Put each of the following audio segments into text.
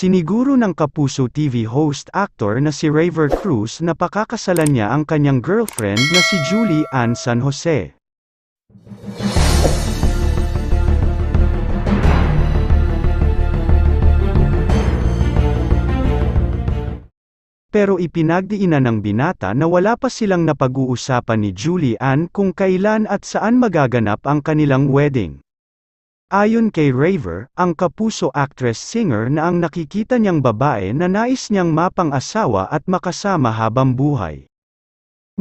Siniguro ng Kapuso TV host actor na si Raver Cruz na pakakasalan niya ang kanyang girlfriend na si Julie Ann San Jose. Pero ipinagdiinan ng binata na wala pa silang napag-uusapan ni Julie Ann kung kailan at saan magaganap ang kanilang wedding. Ayon kay Raver, ang kapuso actress-singer na ang nakikita niyang babae na nais niyang mapang-asawa at makasama habang buhay.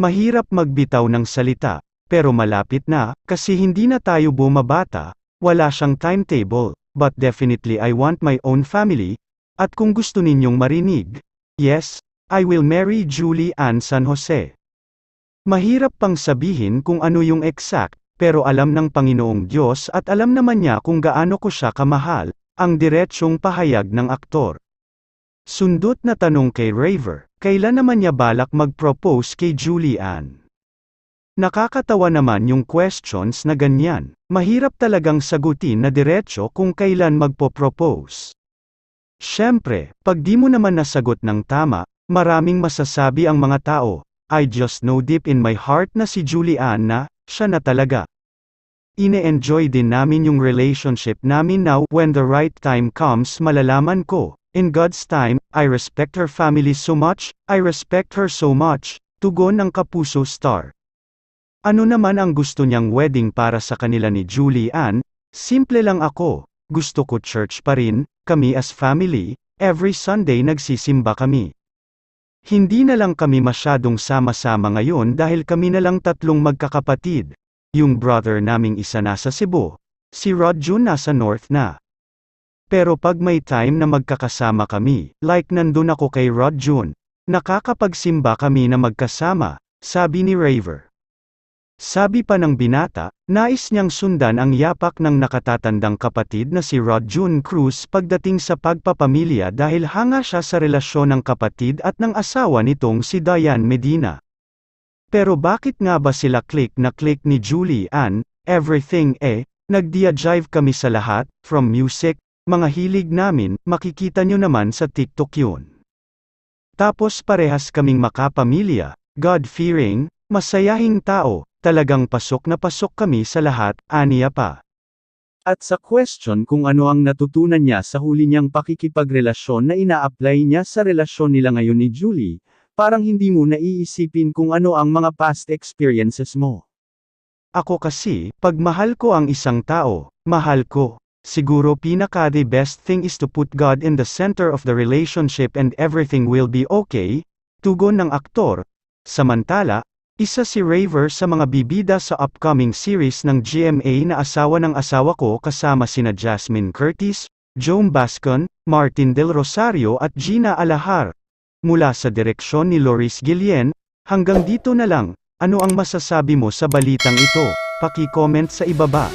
Mahirap magbitaw ng salita, pero malapit na, kasi hindi na tayo bumabata, wala siyang timetable, but definitely I want my own family, at kung gusto ninyong marinig, yes, I will marry Julie Ann San Jose. Mahirap pang sabihin kung ano yung exact, pero alam ng Panginoong Diyos at alam naman niya kung gaano ko siya kamahal, ang diretsyong pahayag ng aktor. Sundot na tanong kay Raver, kailan naman niya balak mag-propose kay Julie Ann? Nakakatawa naman yung questions na ganyan, mahirap talagang sagutin na diretsyo kung kailan magpo-propose. Siyempre, pag di mo naman nasagot ng tama, maraming masasabi ang mga tao, I just know deep in my heart na si Julie Ann na, siya na talaga. Ine-enjoy din namin yung relationship namin now, when the right time comes malalaman ko, in God's time, I respect her family so much, I respect her so much, tugon ng kapuso star. Ano naman ang gusto niyang wedding para sa kanila ni Julie Ann, simple lang ako, gusto ko church pa rin, kami as family, every Sunday nagsisimba kami. Hindi na lang kami masyadong sama-sama ngayon dahil kami na lang tatlong magkakapatid. Yung brother naming isa nasa Cebu, si Rod Jun nasa North na. Pero pag may time na magkakasama kami, like nandun ako kay Rod Jun, nakakapagsimba kami na magkasama, sabi ni Raver. Sabi pa ng binata, nais niyang sundan ang yapak ng nakatatandang kapatid na si Rod Jun Cruz pagdating sa pagpapamilya dahil hanga siya sa relasyon ng kapatid at ng asawa nitong si Diane Medina. Pero bakit nga ba sila click na click ni Julie Ann, everything eh, nagdia-jive kami sa lahat, from music, mga hilig namin, makikita nyo naman sa TikTok yun. Tapos parehas kaming makapamilya, God-fearing, masayahing tao, talagang pasok na pasok kami sa lahat, aniya pa. At sa question kung ano ang natutunan niya sa huli niyang pakikipagrelasyon na ina-apply niya sa relasyon nila ngayon ni Julie, parang hindi mo naiisipin kung ano ang mga past experiences mo. Ako kasi, pag mahal ko ang isang tao, mahal ko. Siguro pinaka the best thing is to put God in the center of the relationship and everything will be okay, tugon ng aktor. Samantala, isa si Raver sa mga bibida sa upcoming series ng GMA na asawa ng asawa ko kasama sina Jasmine Curtis, Joan Bascon, Martin Del Rosario at Gina Alahar. Mula sa direksyon ni Loris Guillen, hanggang dito na lang, ano ang masasabi mo sa balitang ito? Paki-comment sa ibaba.